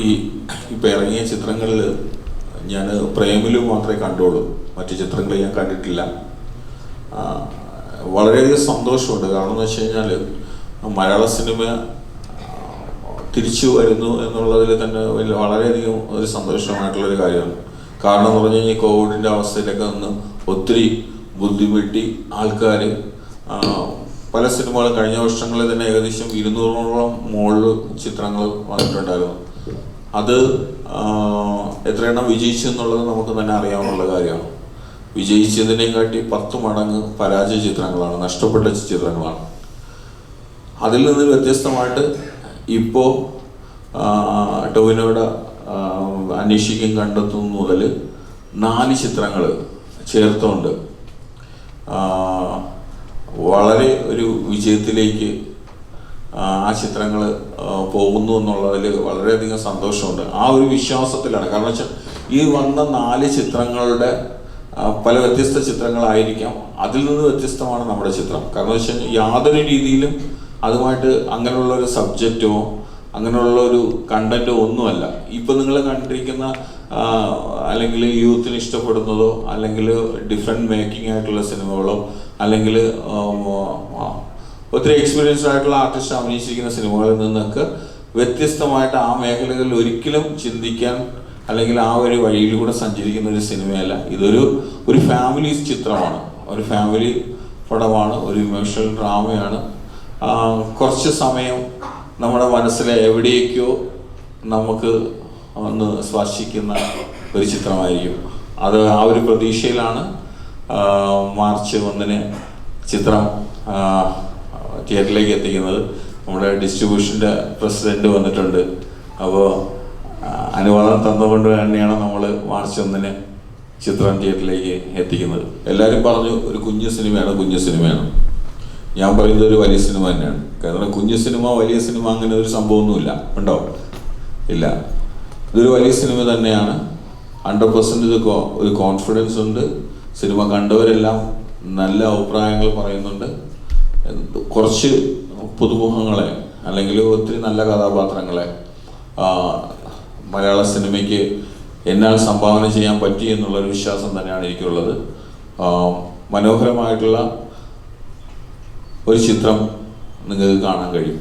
ഈ ഇപ്പം ഇറങ്ങിയ ചിത്രങ്ങളിൽ ഞാൻ പ്രേമിലു മാത്രമേ കണ്ടുള്ളൂ. മറ്റു ചിത്രങ്ങൾ ഞാൻ കണ്ടിട്ടില്ല. വളരെയധികം സന്തോഷമുണ്ട്. കാരണം എന്ന് വെച്ച് കഴിഞ്ഞാൽ മലയാള സിനിമ തിരിച്ചു വരുന്നു എന്നുള്ളതിൽ തന്നെ വളരെയധികം ഒരു സന്തോഷമായിട്ടുള്ളൊരു കാര്യമാണ്. കാരണം എന്ന് പറഞ്ഞു കഴിഞ്ഞാൽ കോവിഡിന്റെ അവസ്ഥയിലൊക്കെ നിന്ന് ഒത്തിരി ബുദ്ധിമുട്ടി ആൾക്കാർ പല സിനിമകളും കഴിഞ്ഞ വർഷങ്ങളിൽ തന്നെ ഏകദേശം ഇരുന്നൂറോളം മുകളിൽ ചിത്രങ്ങൾ വന്നിട്ടുണ്ടായിരുന്നു. അത് എത്ര എത്രയെണ്ണം വിജയിച്ചു എന്നുള്ളത് നമുക്ക് തന്നെ അറിയാവുന്ന കാര്യമാണ്. വിജയിച്ചതിനെക്കാട്ടി പത്ത് മടങ്ങ് പരാജയ ചിത്രങ്ങളാണ് നഷ്ടപ്പെട്ട ചിത്രങ്ങളാണ്. അതിൽ നിന്ന് വ്യത്യസ്തമായിട്ട് ഇപ്പോൾ ടോവിനോയുടെ അന്വേഷിക്കും കണ്ടെത്തും മുതൽ നാല് ചിത്രങ്ങൾ ചേർത്തുകൊണ്ട് വളരെ ഒരു വിജയത്തിലേക്ക് ആ ചിത്രങ്ങൾ പോകുന്നു എന്നുള്ളതിൽ വളരെയധികം സന്തോഷമുണ്ട്. ആ ഒരു വിശ്വാസത്തിലാണ്. കാരണം വെച്ചാൽ ഈ വന്ന നാല് ചിത്രങ്ങളുടെ പല വ്യത്യസ്ത ചിത്രങ്ങളായിരിക്കാം. അതിൽ നിന്ന് വ്യത്യസ്തമാണ് നമ്മുടെ ചിത്രം. കാരണം വെച്ചാൽ യാതൊരു രീതിയിലും അതുമായിട്ട് അങ്ങനെയുള്ള ഒരു സബ്ജക്റ്റോ അങ്ങനെയുള്ള ഒരു കണ്ടന്റോ ഒന്നുമല്ല. ഇപ്പം നിങ്ങൾ കണ്ടിരിക്കുന്ന അല്ലെങ്കിൽ യൂത്തിന് ഇഷ്ടപ്പെടുന്നതോ അല്ലെങ്കിൽ ഡിഫറെന്റ് മേക്കിംഗ് ആയിട്ടുള്ള സിനിമകളോ അല്ലെങ്കിൽ ഒത്തിരി എക്സ്പീരിയൻസ്ഡ് ആയിട്ടുള്ള ആർട്ടിസ്റ്റ് അഭിനയിച്ചിരിക്കുന്ന സിനിമകളിൽ നിന്നൊക്കെ വ്യത്യസ്തമായിട്ട് ആ മേഖലകളിൽ ഒരിക്കലും ചിന്തിക്കാൻ അല്ലെങ്കിൽ ആ ഒരു വഴിയിലൂടെ സഞ്ചരിക്കുന്ന ഒരു സിനിമയല്ല. ഇതൊരു ഒരു ഫാമിലി ചിത്രമാണ്. ഒരു ഫാമിലി പടമാണ് ഒരു ഇമോഷണൽ ഡ്രാമയാണ് കുറച്ച് സമയം നമ്മുടെ മനസ്സിലെ എവിടെയൊക്കെയോ നമുക്ക് ഒന്ന് സ്പർശിക്കുന്ന ഒരു ചിത്രമായിരിക്കും. അത് ആ ഒരു പ്രതീക്ഷയിലാണ് മാർച്ച് ഒന്നിന് ചിത്രം തിയേറ്ററിലേക്ക് എത്തിക്കുന്നത്. നമ്മുടെ ഡിസ്ട്രിബ്യൂഷന്റെ പ്രസിഡന്റ് വന്നിട്ടുണ്ട്. അപ്പോൾ അനുവാദം തന്നുകൊണ്ട് തന്നെയാണ് നമ്മൾ മാർച്ച് ഒന്നിന് ചിത്രം തിയേറ്ററിലേക്ക് എത്തിക്കുന്നത്. എല്ലാവരും പറഞ്ഞു ഒരു കുഞ്ഞു സിനിമയാണ് കുഞ്ഞു സിനിമയാണ്. ഞാൻ പറയുന്നത് ഒരു വലിയ സിനിമ തന്നെയാണ്. കാരണം കുഞ്ഞു സിനിമ വലിയ സിനിമ അങ്ങനെ ഒരു സംഭവമൊന്നുമില്ല. ഉണ്ടോ? ഇല്ല. ഇതൊരു വലിയ സിനിമ തന്നെയാണ്. ഹൺഡ്രഡ് പെർസെന്റ് ഇത് ഒരു കോൺഫിഡൻസ് ഉണ്ട്. സിനിമ കണ്ടവരെല്ലാം നല്ല അഭിപ്രായങ്ങൾ പറയുന്നുണ്ട്. കുറച്ച് പുതുമുഖങ്ങളെ അല്ലെങ്കിൽ ഒത്തിരി നല്ല കഥാപാത്രങ്ങളെ മലയാള സിനിമയ്ക്ക് എന്നാൽ സംഭാവന ചെയ്യാൻ പറ്റി എന്നുള്ളൊരു വിശ്വാസം തന്നെയാണ് എനിക്കുള്ളത്. മനോഹരമായിട്ടുള്ള ഒരു ചിത്രം നിങ്ങൾക്ക് കാണാൻ കഴിയും.